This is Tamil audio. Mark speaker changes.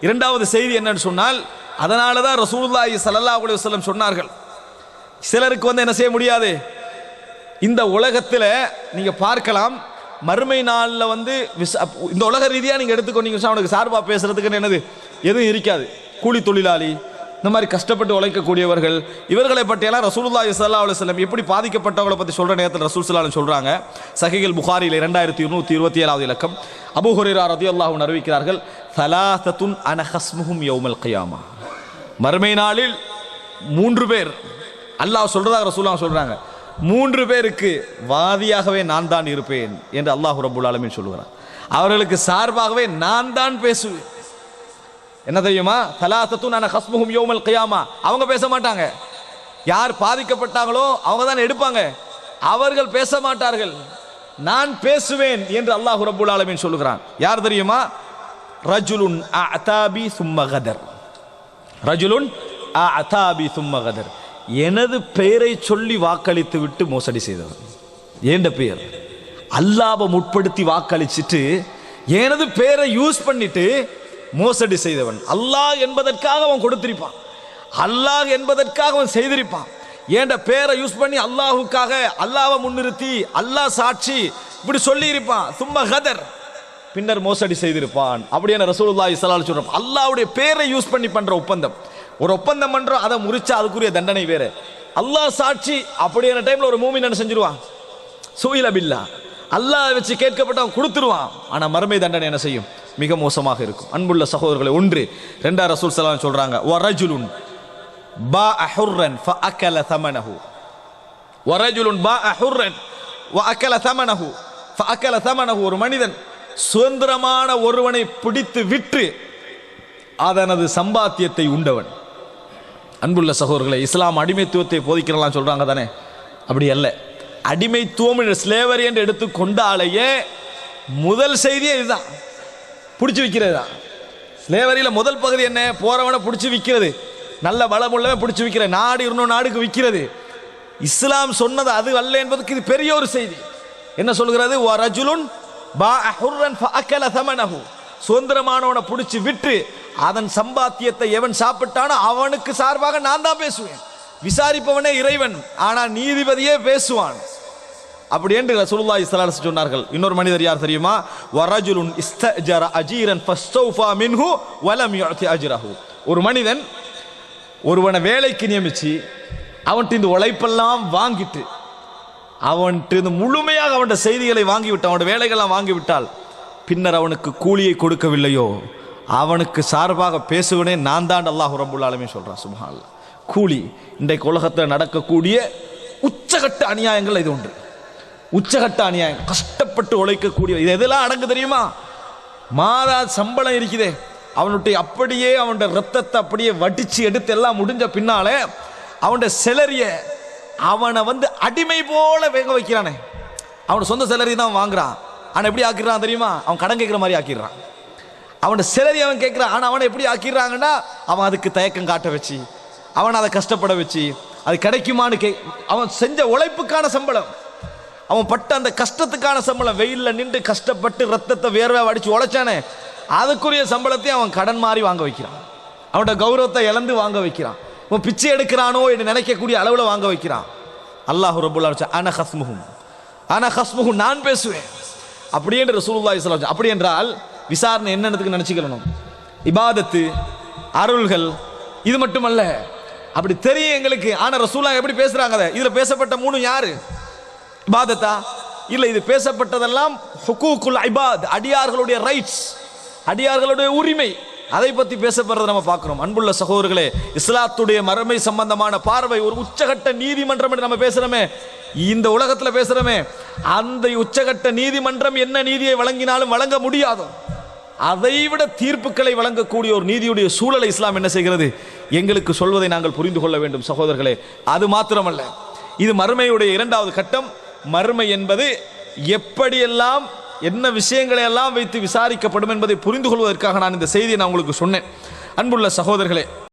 Speaker 1: இரண்டாவது செய்தி என்னன்னு சொன்னால் அதனால தான் ரசூலுல்லாஹி சல்லா அலி வல்லம் சொன்னார்கள். சிலருக்கு வந்து என்ன செய்ய முடியாது? இந்த உலகத்தில் நீங்கள் பார்க்கலாம் மறுமை நாளில் வந்து விச- இந்த உலக ரீதியாக நீங்கள் எடுத்துக்கொண்டீங்க அவனுக்கு சார்பாக பேசுறதுக்குன்னு என்னது? எதுவும் இருக்காது. கூலி தொழிலாளி இந்த மாதிரி கஷ்டப்பட்டு உழைக்கக்கூடியவர்கள் இவர்களை பற்றியெல்லாம் ரசூலுல்லா ஸல்லல்லாஹு அலைஹி வஸல்லம் எப்படி பாதிக்கப்பட்டவங்களை பற்றி சொல்கிற நேரத்தில் ரசூல் ஸல்லல்லாஹு சொல்கிறாங்க சஹிகள் புகாரியில் இரண்டாயிரத்தி இருநூற்றி இருபத்தி ஏழாவது இலக்கம். அபூ ரதி அல்லாஹும் அறிவிக்கிறார்கள் சலாசத்துன் அன ஹஸ்முஹும் யௌமல் கியாமா. மறுமை நாளில் மூன்று பேர் அல்லாஹ் சொல்கிறதாக ரசூலுல்லாஹ் சொல்கிறாங்க மூன்று பேருக்கு வாதியாகவே நான் தான் இருப்பேன் என்று அல்லாஹ் ரபுல் ஆலமீன் சொல்லுகிறார் அவர்களுக்கு சார்பாகவே நான் தான் பேசுவேன். என்ன தெரியுமா? தலாசத்து நான் ஹஸ்முகும் யோமல் கையாமா. அவங்க பேச மாட்டாங்க. யார் பாதிக்கப்பட்டாங்களோ அவங்க தான் எடுப்பாங்க. அவர்கள் பேச மாட்டார்கள். நான் பேசுவேன் என்று அல்லாஹ் ரபுல் ஆலமின் சொல்லுகிறான். யார் தெரியுமா? ரஜுலுன் அதாபி சும்மகதர் ரஜுலுன் அதாபி சும்மகதர் எனது பெயரை சொல்லி வாக்களித்து விட்டு மோசடி செய்தவர். ஏண்ட பெயர்? அல்லாவை முற்படுத்தி வாக்களிச்சிட்டு எனது பெயரை யூஸ் பண்ணிட்டு மோசடி செய்தவன். அல்லாஹ் என்பதற்காக அவன் கொடுத்திருப்பான். அல்லாஹ் என்பதற்காக அவன் செய்திருப்பான். ஏண்ட பேரை யூஸ் பண்ணி அல்லாஹுக்காக அல்லாவை முன்னிறுத்தி அல்லாஹ் சாட்சி இப்படி சொல்லியிருப்பான். சும்மா கதர். பின்னர் மோசடி செய்திருப்பான். அப்படியான ரசூலுல்லா இஸ்லால் சொல்கிறோம் அல்லாவுடைய பேரை யூஸ் பண்ணி பண்ணுற ஒப்பந்தம். ஒரு ஒப்பந்தம் பண்ணுறோம் அதை முறிச்சா அதுக்குரிய தண்டனை வேறு. அல்லாஹ் சாட்சி அப்படியான டைமில் ஒரு மூமி என்ன செஞ்சிருவான்? சுயில பில்லா. அல்லாஹ் வச்சு கேட்கப்பட்டவன் கொடுத்துருவான். ஆனால் மறுமை தண்டனை என்ன செய்யும்? மிக மோசமாக இருக்கும். அன்புள்ள சகோதரர்களை ஒன்று ரெண்டா ரசூல் ஸல்லல்லாஹு சொல்றாங்க வரஜுலுன் பா அஹுர்ரன் ஃபஅக்கல தமனஹு. வரஜுலுன் பா அஹுர்ரன் வஅக்கல தமனஹு. ஃபஅக்கல தமனஹு ஒரு மனிதன் சுதந்திரமான ஒருவனை பிடித்து விற்று அதனது சம்பாத்தியத்தை உண்டவன். அன்புள்ள சகோதரர்களை இஸ்லாம் அடிமைத்துவத்தை போதிக்கிறலாம் சொல்றாங்க தானே? அப்படி அல்ல. அடிமைத்துவம் ஸ்லேவரி என்று எடுத்துக்கொண்டாலேயே முதல் செய்தியே இதுதான். பிடிச்சி விற்கிறது தான். ஸ்லேவரியில் முதல் பகுதி என்ன? போகிறவனை பிடிச்சி விற்கிறது நல்ல பலமுள்ளவன் பிடிச்சி விற்கிற நாடு இன்னொரு நாடுக்கு விற்கிறது இஸ்லாம் சொன்னது அது அல்ல என்பதற்கு இது பெரிய ஒரு செய்தி. என்ன சொல்கிறது ரஜுலுன் பா ஹுர்ரன் ஃபஅக்கல தமனஹு. சுதந்திரமானவனை பிடிச்சி விட்டு அதன் சம்பாத்தியத்தை எவன் சாப்பிட்டானோ அவனுக்கு சார்பாக நான் தான் பேசுவேன். விசாரிப்பவனே இறைவன். ஆனால் நீதிபதியே பேசுவான். அப்படி என்று ரசூலுல்லாஹி ஸல்லல்லாஹு சொன்னார்கள். இன்னொரு மனிதர் யார் தெரியுமா? வரஜுலுன் இஸ்தஜர அஜீரன் ஃபஸ்தௌஃபா மின்ஹு வலம் யுஅதி அஜ்ரஹு. ஒரு மனிதன் ஒருவனை வேலைக்கு நியமித்து அவன்கிட்ட இந்த உழைப்பெல்லாம் வாங்கிட்டு அவன்கிட்ட இந்த முழுமையாக அவன்கிட்ட செய்திகளை வாங்கிவிட்டு அவனோட வேலைகள்லாம் வாங்கிவிட்டால் பின்னர் அவனுக்கு கூலியை கொடுக்கவில்லையோ? அவனுக்கு சார்பாக பேசுவனே நான் தான் அல்லாஹ் ரப்புல் சொல்கிறான் சொல்றான் கூலி இன்றைக்கு உலகத்தில் நடக்கக்கூடிய உச்சகட்ட அநியாயங்கள் இது ஒன்று. உச்சகட்ட அநியாயம் கஷ்டப்பட்டு உழைக்கக்கூடிய இது எதெல்லாம் அடங்கு தெரியுமா? மாதா சம்பளம் இருக்குதே. அவனுடைய அப்படியே அவனுடைய ரத்தத்தை அப்படியே வடிச்சு எடுத்து எல்லாம் முடிஞ்ச பின்னாலே அவனுடைய செலரிய அவனை வந்து அடிமை போல வேக வைக்கிறானே. அவன் சொந்த செலரி தான் வாங்குறான். ஆனால் எப்படி ஆக்கிடுறான் தெரியுமா? அவன் கடன் கேட்குற மாதிரி ஆக்கிடுறான். அவனோட செலரி அவன் கேட்குறான். ஆனால் அவனை எப்படி ஆக்கிடுறாங்கன்னா அவன் அதுக்கு தயக்கம் காட்ட வச்சு அவனை அதை கஷ்டப்பட வச்சு அது கிடைக்குமான்னு கே அவன் செஞ்ச உழைப்புக்கான சம்பளம். அவன் பட்ட அந்த கஷ்டத்துக்கான சம்பளம் வெயிலில் நின்று கஷ்டப்பட்டு ரத்தத்தை வேர்வை அடித்து உழைச்சானே அதுக்குரிய சம்பளத்தையும் அவன் கடன் மாதிரி வாங்க வைக்கிறான். அவனோட கௌரவத்தை இழந்து வாங்க வைக்கிறான். அவன் பிச்சை எடுக்கிறானோ என்று நினைக்கக்கூடிய அளவில் வாங்க வைக்கிறான். அல்லாஹ் ரபுல்லா வச்சா அன ஹஸ்முகும் அன ஹஸ்முகும் நான் பேசுவேன். அப்படி என்று ரசூலுல்லாஹி அப்படி என்றால் விசாரணை என்னென்னத்துக்கு நினச்சிக்கணும்? இபாதத்து அருள்கள் இது மட்டுமல்ல. அப்படி தெரியும் எங்களுக்கு. ஆனால் ரசூலா எப்படி பேசுகிறாங்க இதில் பேசப்பட்ட மூணு யாரு? இபாதத்தா இல்லை இது பேசப்பட்டதெல்லாம் ஹுக்கூக்குல் ஐபாத் அடியார்களுடைய ரைட்ஸ் அடியார்களுடைய உரிமை. அதை பற்றி பேசப்படுறதை நம்ம பார்க்குறோம். அன்புள்ள சகோதரர்களே இஸ்லாத்துடைய மறுமை சம்பந்தமான பார்வை ஒரு உச்சகட்ட நீதிமன்றம் என்று நம்ம பேசுகிறோமே இந்த உலகத்தில் பேசுகிறோமே அந்த உச்சகட்ட நீதிமன்றம் என்ன நீதியை வழங்கினாலும் வழங்க முடியாது அதைவிட தீர்ப்புகளை வழங்கக்கூடிய ஒரு நீதியுடைய சூழலை இஸ்லாம் என்ன செய்கிறது? எங்களுக்கு சொல்வதை நாங்கள் புரிந்து கொள்ள வேண்டும் சகோதரர்களே. அது மாத்திரமல்ல. இது மறுமையுடைய இரண்டாவது கட்டம். மறுமை என்பது எப்படியெல்லாம் என்ன விஷயங்களை எல்லாம் வைத்து விசாரிக்கப்படும் என்பதை புரிந்து கொள்வதற்காக நான் இந்த செய்தியை நான் உங்களுக்கு சொன்னேன். அன்புள்ள சகோதரர்களே